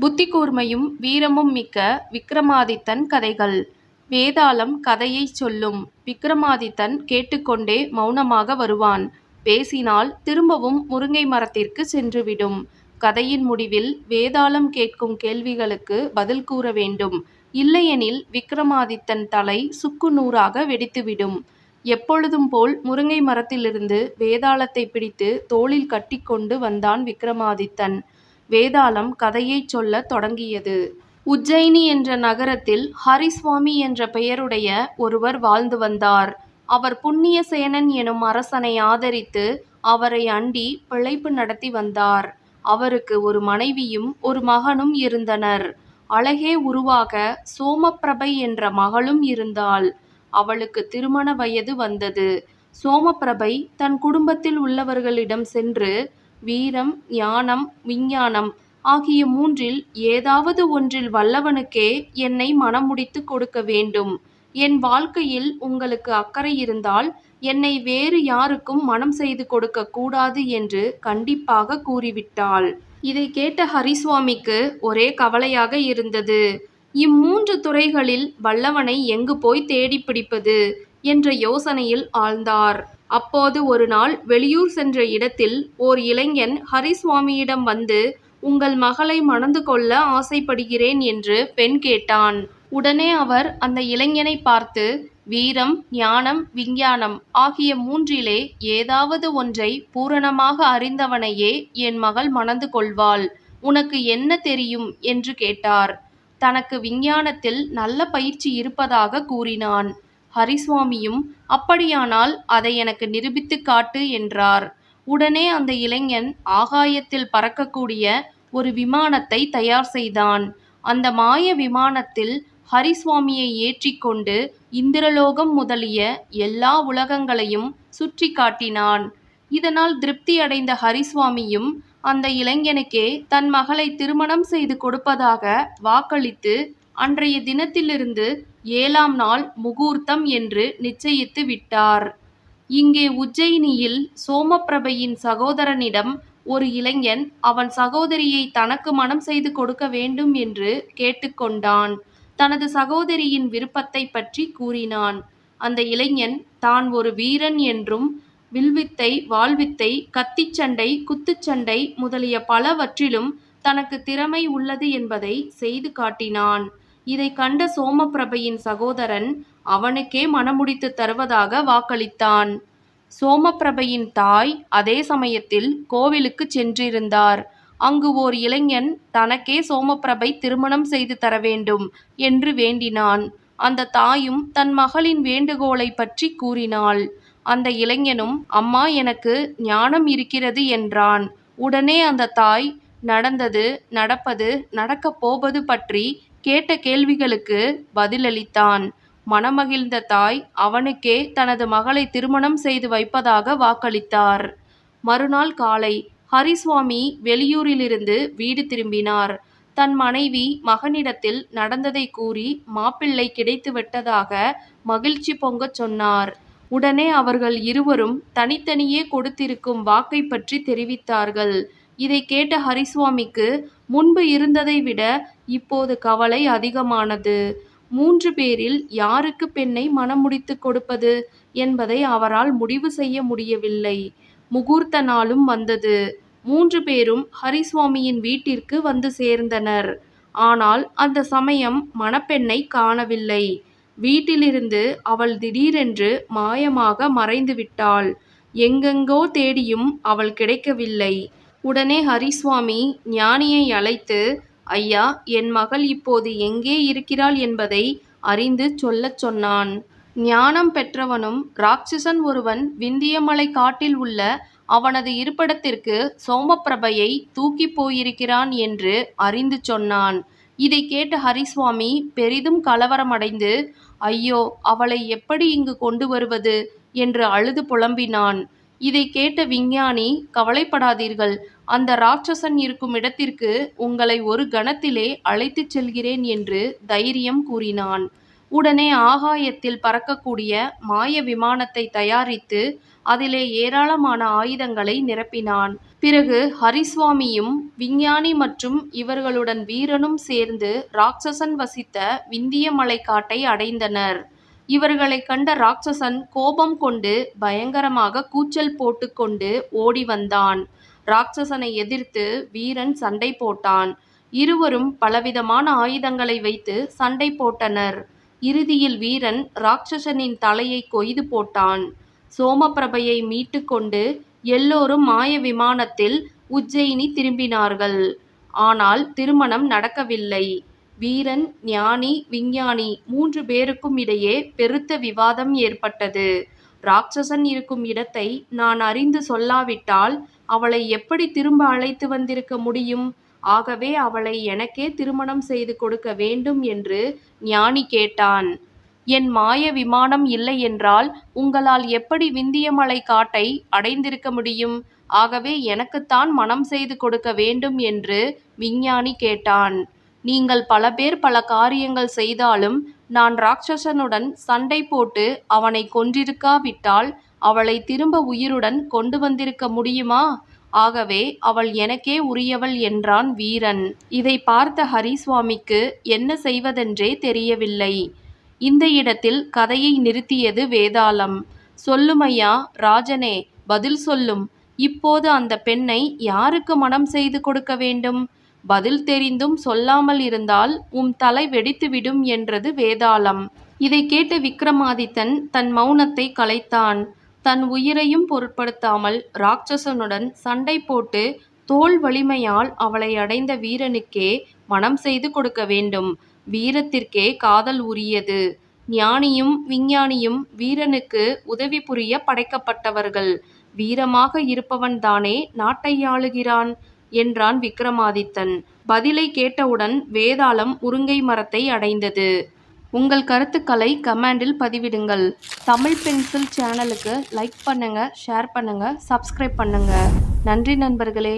புத்தி கூர்மையும் வீரமும் மிக்க விக்ரமாதித்தன் கதைகள் வேதாளம் கதையைச் சொல்லும். விக்ரமாதித்தன் கேட்டுக்கொண்டே மௌனமாக வருவான். பேசினால் திரும்பவும் முருங்கை மரத்திற்கு சென்றுவிடும். கதையின் முடிவில் வேதாளம் கேட்கும் கேள்விகளுக்கு பதில் கூற வேண்டும். இல்லையெனில் விக்ரமாதித்தன் தலை சுக்கு நூறாக வெடித்துவிடும். எப்பொழுதும் போல் முருங்கை மரத்திலிருந்து வேதாளத்தைப் பிடித்து தோளில் கட்டிக்கொண்டு வந்தான் விக்ரமாதித்தன். வேதாளம் கதையைச் சொல்லத் தொடங்கியது. உஜ்ஜயினி என்ற நகரத்தில் ஹரிசுவாமி என்ற பெயருடைய ஒருவர் வாழ்ந்து வந்தார். அவர் புண்ணியசேனன் எனும் அரசனை ஆதரித்து அவரை அண்டி பிழைப்பு நடத்தி வந்தார். அவருக்கு ஒரு மனைவியும் ஒரு மகனும் இருந்தனர். அழகே உருவாக சோமப்பிரபை என்ற மகளும் இருந்தாள். அவளுக்கு திருமண வயது வந்தது. சோமப்பிரபை தன் குடும்பத்தில் உள்ளவர்களிடம் சென்று வீரம் ஞானம் விஞ்ஞானம் ஆகிய மூன்றில் ஏதாவது ஒன்றில் வல்லவனுக்கே என்னை மணம் கொடுக்க வேண்டும். என் வாழ்க்கையில் உங்களுக்கு அக்கறை இருந்தால் என்னை வேறு யாருக்கும் மணம் செய்து கொடுக்க கூடாது என்று கண்டிப்பாக கூறிவிட்டாள். இதைக் கேட்ட ஹரிசுவாமிக்கு ஒரே கவலையாக இருந்தது. இம்மூன்று துறைகளில் வல்லவனை எங்கு போய் தேடிப் பிடிப்பது? என்ற யோசனையில் ஆழ்ந்தார். அப்போது ஒரு நாள் வெளியூர் சென்ற இடத்தில் ஓர் இளைஞன் ஹரிசுவாமியிடம் வந்து உங்கள் மகளை மணந்து கொள்ள ஆசைப்படுகிறேன் என்று பெண் கேட்டான். உடனே அவர் அந்த இளைஞனைப் பார்த்து வீரம் ஞானம் விஞ்ஞானம் ஆகிய மூன்றிலே ஏதாவது ஒன்றை பூரணமாக அறிந்தவனையே என் மகள் மணந்து கொள்வாள். உனக்கு என்ன தெரியும்? என்று கேட்டார். தனக்கு விஞ்ஞானத்தில் நல்ல பயிற்சி இருப்பதாகக் கூறினான். ஹரிசுவாமியும் அப்படியானால் அதை எனக்கு நிரூபித்துக் காட்டு என்றார். உடனே அந்த இளைஞன் ஆகாயத்தில் பறக்கக்கூடிய ஒரு விமானத்தை தயார் செய்தான். அந்த மாய விமானத்தில் ஹரிசுவாமியை ஏற்றிக் கொண்டு இந்திரலோகம் முதலிய எல்லா உலகங்களையும் சுற்றி காட்டினான். இதனால் திருப்தி அடைந்த ஹரிசுவாமியும் அந்த இளைஞனுக்கே தன் மகளை திருமணம் செய்து கொடுப்பதாக வாக்களித்து அன்றைய தினத்திலிருந்து ஏழாம் நாள் முகூர்த்தம் என்று நிச்சயித்து விட்டார். இங்கே உஜ்ஜயினியில் சோமப்பிரபையின் சகோதரனிடம் ஒரு இளைஞன் அவன் சகோதரியை தனக்கு மணம் செய்து கொடுக்க வேண்டும் என்று கேட்டுக்கொண்டான் தனது சகோதரியின் விருப்பத்தைப் பற்றி கூறினான். அந்த இளைஞன் தான் ஒரு வீரன் என்றும் வில்வித்தை வாள்வித்தை கத்திச் சண்டை முதலிய பலவற்றிலும் தனக்கு திறமை உள்ளது என்பதை செய்து காட்டினான். இதை கண்ட சோமப்பிரபையின் சகோதரன் அவனுக்கே மணமுடித்துத் தருவதாக வாக்களித்தான். சோமப்பிரபையின் தாய் அதே சமயத்தில் கோவிலுக்குச் சென்றிருந்தார். அங்கு ஓர் இளைஞன் தனக்கே சோமப்பிரபை திருமணம் செய்து தர வேண்டும் என்று வேண்டினான். அந்த தாயும் தன் மகளின் வேண்டுகோளைப் பற்றி கூறினாள். அந்த இளைஞனும் அம்மா எனக்கு ஞானம் இருக்கிறது என்றான். உடனே அந்த தாய் நடந்தது நடப்பது நடக்கப் போவது பற்றி கேட்ட கேள்விகளுக்கு பதிலளித்தான். மனமகிழ்ந்த தாய் அவனுக்கே தனது மகளை திருமணம் செய்து வைப்பதாக வாக்களித்தார். மறுநாள் காலை ஹரிசுவாமி வெளியூரிலிருந்து வீடு திரும்பினார். தன் மனைவி மகனிடத்தில் நடந்ததை கூறி மாப்பிள்ளை கிடைத்துவிட்டதாக மகிழ்ச்சி பொங்கச் சொன்னார். உடனே அவர்கள் இருவரும் தனித்தனியே கொடுத்திருக்கும் வாக்கை பற்றி தெரிவித்தார்கள். இதை கேட்ட ஹரிசுவாமிக்கு முன்பு இருந்ததை விட இப்போது கவலை அதிகமானது. மூன்று பேரில் யாருக்கு பெண்ணை மணம் முடித்துக் கொடுப்பது என்பதை அவரால் முடிவு செய்ய முடியவில்லை. முகூர்த்த நாளும் வந்தது. மூன்று பேரும் ஹரிசுவாமியின் வீட்டிற்கு வந்து சேர்ந்தனர். ஆனால் அந்த சமயம் மணப்பெண்ணை காணவில்லை. வீட்டிலிருந்து அவள் திடீரென்று மாயமாக மறைந்து விட்டாள். எங்கெங்கோ தேடியும் அவள் கிடைக்கவில்லை. உடனே ஹரிசுவாமி ஞானியை அழைத்து ஐயா என் மகள் இப்போது எங்கே இருக்கிறாள் என்பதை அறிந்து சொல்லச் சொன்னான். ஞானம் பெற்றவனும் ராட்சசன் ஒருவன் விந்தியமலை காட்டில் உள்ள அவனது இருப்பிடத்திற்கு சோமப்பிரபையை தூக்கிப் போயிருக்கிறான் என்று அறிந்து சொன்னான். இதைக் கேட்ட ஹரிசுவாமி பெரிதும் கலவரமடைந்து ஐயோ அவளை எப்படி இங்கு கொண்டு வருவது? என்று அழுது புலம்பினான். இதைக் கேட்ட விஞ்ஞானி கவலைப்படாதீர்கள் அந்த ராட்சசன் இருக்கும் இடத்திற்கு உங்களை ஒரு கணத்திலே அழைத்துச் செல்கிறேன் என்று தைரியம் கூறினான். உடனே ஆகாயத்தில் பறக்கக்கூடிய மாய விமானத்தை தயாரித்து அதிலே ஏராளமான ஆயுதங்களை நிரப்பினான். பிறகு ஹரிசுவாமியும் விஞ்ஞானி மற்றும் இவர்களுடன் வீரனும் சேர்ந்து ராட்சசன் வசித்த விந்திய மலைக்காட்டை அடைந்தனர். இவர்களைக் கண்ட ராட்சசன் கோபம் கொண்டு பயங்கரமாக கூச்சல் போட்டுக்கொண்டு ஓடி வந்தான். ராட்சசனை எதிர்த்து வீரன் சண்டை போட்டான். இருவரும் பலவிதமான ஆயுதங்களை வைத்து சண்டை போட்டனர். இறுதியில் வீரன் ராட்சசனின் தலையை கொய்து போட்டான். சோமபிரபையை மீட்டுக்கொண்டு எல்லோரும் மாய விமானத்தில் உஜ்ஜயினி திரும்பினார்கள். ஆனால் திருமணம் நடக்கவில்லை. வீரன் ஞானி விஞ்ஞானி மூன்று பேருக்கும் இடையே பெருத்த விவாதம் ஏற்பட்டது. ராட்சசன் இருக்கும் இடத்தை நான் அறிந்து சொல்லாவிட்டால் அவளை எப்படி திரும்ப அழைத்து வந்திருக்க முடியும்? ஆகவே அவளை எனக்கே திருமணம் செய்து கொடுக்க வேண்டும் என்று ஞானி கேட்டான். என் மாய விமானம் இல்லை என்றால் உங்களால் எப்படி விந்தியமலை காட்டை அடைந்திருக்க முடியும்? ஆகவே எனக்குத்தான் மணம் செய்து கொடுக்க வேண்டும் என்று விஞ்ஞானி கேட்டான். நீங்கள் பல பேர் பல காரியங்கள் செய்தாலும் நான் ராட்சசனுடன் சண்டை போட்டு அவனை கொன்றிருக்காவிட்டால் அவளை திரும்ப உயிருடன் கொண்டு வந்திருக்க முடியுமா? ஆகவே அவள் எனக்கே உரியவள் என்றான் வீரன். இதை பார்த்த ஹரிசுவாமிக்கு என்ன செய்வதென்றே தெரியவில்லை. இந்த இடத்தில் கதையை நிறுத்தியது வேதாளம். சொல்லுமையா ராஜனே பதில் சொல்லும். இப்போது அந்தப் பெண்ணை யாருக்கு மணம் செய்து கொடுக்க வேண்டும்? பதில் தெரிந்தும் சொல்லாமல் இருந்தால் உம் தலை வெடித்துவிடும் என்றது வேதாளம். இதைக் கேட்ட விக்கிரமாதித்தன் தன் மௌனத்தை கலைத்தான். தன் உயிரையும் பொருட்படுத்தாமல் ராட்சசனுடன் சண்டை போட்டு தோல் வலிமையால் அவளை அடைந்த வீரனுக்கே மணம் செய்து கொடுக்க வேண்டும். வீரத்திற்கே காதல் உரியது. ஞானியும் விஞ்ஞானியும் வீரனுக்கு உதவி புரிய படைக்கப்பட்டவர்கள். வீரமாக இருப்பவன் தானே நாட்டை ஆளுகிறான் என்றான் விக்ரமாதித்தன் பதிலை கேட்டவுடன் வேதாளம் உருங்கை மரத்தை அடைந்தது. உங்கள் கருத்துக்களை கமெண்டில் பதிவிடுங்கள். தமிழ் பென்சில் சேனலுக்கு லைக் பண்ணுங்கள் ஷேர் பண்ணுங்கள் சப்ஸ்கிரைப் பண்ணுங்கள் நன்றி நண்பர்களே.